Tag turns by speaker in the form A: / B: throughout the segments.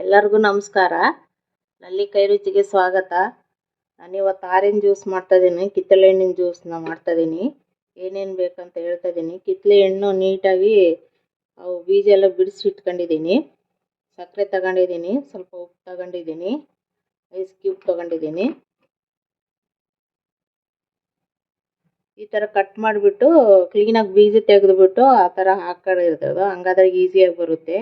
A: ಎಲ್ಲರಿಗೂ ನಮಸ್ಕಾರ. ನಲ್ಲಿ ಕೈ ರುಚಿಗೆ ಸ್ವಾಗತ. ನಾನಿವತ್ತು ಆರೆಂಜ್ ಜ್ಯೂಸ್ ಮಾಡ್ತಾಯಿದ್ದೀನಿ ಕಿತ್ತಳೆ ಹಣ್ಣಿನ ಜ್ಯೂಸ್ನ ಮಾಡ್ತಾ ಇದ್ದೀನಿ. ಏನೇನು ಬೇಕಂತ ಹೇಳ್ತಾ ಇದ್ದೀನಿ. ಕಿತ್ತಳೆ ಹಣ್ಣು ನೀಟಾಗಿ ಅವು ಬೀಜ ಎಲ್ಲ ಬಿಡಿಸಿ ಇಟ್ಕೊಂಡಿದ್ದೀನಿ ಸಕ್ಕರೆ ತಗೊಂಡಿದ್ದೀನಿ, ಸ್ವಲ್ಪ ಉಪ್ಪು ತಗೊಂಡಿದ್ದೀನಿ, ಐಸ್ ಕ್ಯೂಬ್ ತಗೊಂಡಿದ್ದೀನಿ. ಈ ಥರ ಕಟ್ ಮಾಡಿಬಿಟ್ಟು, ಕ್ಲೀನಾಗಿ ಬೀಜ ತೆಗೆದುಬಿಟ್ಟು ಆ ಥರ ಹಾಕೊಂಡಿರ್ತದೆ ಹಂಗಾದ್ರೆ ಈಸಿಯಾಗಿ ಬರುತ್ತೆ.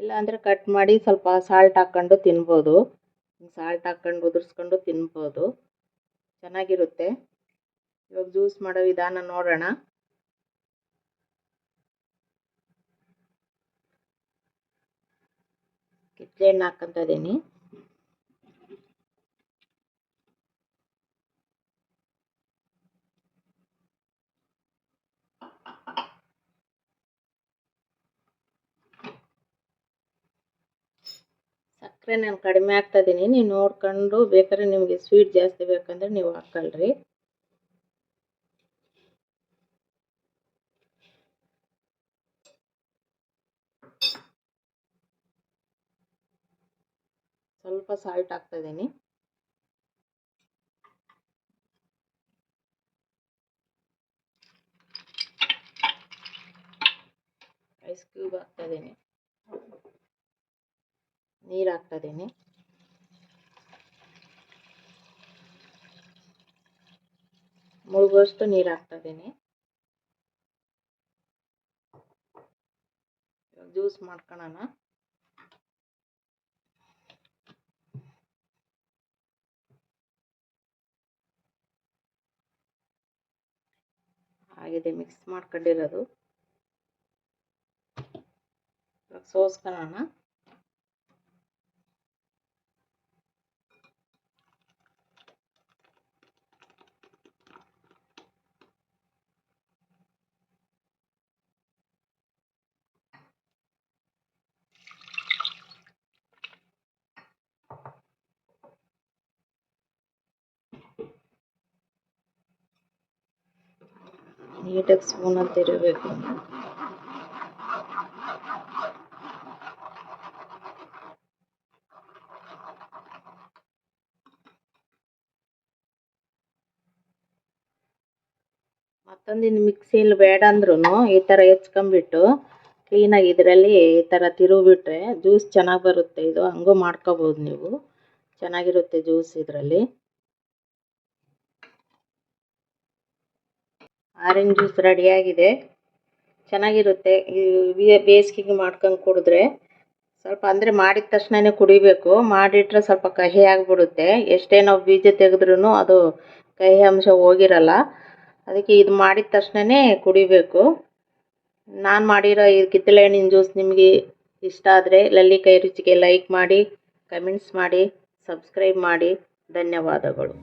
A: ಇಲ್ಲಾಂದರೆ ಕಟ್ ಮಾಡಿ ಸ್ವಲ್ಪ ಸಾಲ್ಟ್ ಹಾಕ್ಕೊಂಡು ತಿನ್ಬೋದು. ಸಾಲ್ಟ್ ಹಾಕ್ಕೊಂಡು ಉದುರಿಸ್ಕೊಂಡು ತಿನ್ಬೋದು. ಚೆನ್ನಾಗಿರುತ್ತೆ. ಇವಾಗ ಜ್ಯೂಸ್ ಮಾಡೋ ವಿಧಾನ ನೋಡೋಣ. ಕಿತ್ತಳೆ ಹಣ್ಣು ಹಾಕ್ಕೊಂತ ಇದ್ದೀನಿ ಸಕ್ಕರೆ ನಾನು ಕಡಿಮೆ ಹಾಕ್ತಾ ಇದ್ದೀನಿ ನೀವು ನೋಡ್ಕೊಂಡು ಬೇಕಾದ್ರೆ ನಿಮಗೆ ಸ್ವೀಟ್ ಜಾಸ್ತಿ ಬೇಕಂದ್ರೆ ನೀವು ಹಾಕ್ಕೊಳ್ರಿ ಸ್ವಲ್ಪ ಸಾಲ್ಟ್ ಹಾಕ್ತಾ ಇದ್ದೀನಿ ಐಸ್ ಕ್ಯೂಬ್ ಹಾಕ್ತಾ ಇದ್ದೀನಿ ನೀರು ಹಾಕ್ತಾ ಇದ್ದೀನಿ ಮುಳುಗುವಷ್ಟು ನೀರು ಹಾಕ್ತಾ ಇದ್ದೀನಿ ಜ್ಯೂಸ್ ಮಾಡ್ಕೊಳ್ಳೋಣ ಆಗಿದೆ ಮಿಕ್ಸ್ ಮಾಡ್ಕೊಂಡಿರೋದು. ಸೋಸ್ಕೊಳ್ಳೋಣ ನೀಟಾಗಿ ಸ್ಪೂನಲ್ಲಿ ತಿರುಗಬೇಕು ಮತ್ತೊಂದಿನ ಮಿಕ್ಸಿಯಲ್ಲಿ ಬೇಡ ಅಂದ್ರೂ ಈ ಥರ ಹೆಚ್ಕೊಂಬಿಟ್ಟು ಕ್ಲೀನಾಗಿ ಇದರಲ್ಲಿ ಈ ಥರ ತಿರುಗಿಬಿಟ್ರೆ ಜ್ಯೂಸ್ ಚೆನ್ನಾಗಿ ಬರುತ್ತೆ. ಇದು ಹಂಗೂ ಮಾಡ್ಕೋಬೋದು ನೀವು. ಚೆನ್ನಾಗಿರುತ್ತೆ ಜ್ಯೂಸ್ ಇದರಲ್ಲಿ. ಆರೆಂಜ್ ಜ್ಯೂಸ್ ರೆಡಿಯಾಗಿದೆ ಚೆನ್ನಾಗಿರುತ್ತೆ. ಬೇಸಿಗೆಗೆ ಮಾಡ್ಕೊಂಡು ಕುಡಿದ್ರೆ ಸ್ವಲ್ಪ ಅಂದರೆ ಮಾಡಿದ ತಕ್ಷಣನೇ ಕುಡಿಬೇಕು. ಮಾಡಿಟ್ರೆ ಸ್ವಲ್ಪ ಕಹಿ ಆಗಿಬಿಡುತ್ತೆ. ಎಷ್ಟೇ ನಾವು ಬೀಜ ತೆಗೆದ್ರೂ ಅದು ಕಹಿ ಅಂಶ ಹೋಗಿರಲ್ಲ. ಅದಕ್ಕೆ ಇದು ಮಾಡಿದ ತಕ್ಷಣನೇ ಕುಡಿಬೇಕು. ನಾನು ಮಾಡಿರೋ ಈ ಕಿತ್ತಳೆ ಹಣ್ಣಿನ ಜ್ಯೂಸ್ ನಿಮಗೆ ಇಷ್ಟ ಆದರೆ ಲಲ್ಲಿ ಕೈ ರುಚಿಗೆ ಲೈಕ್ ಮಾಡಿ ಕಮೆಂಟ್ಸ್ ಮಾಡಿ ಸಬ್ಸ್ಕ್ರೈಬ್ ಮಾಡಿ. ಧನ್ಯವಾದಗಳು.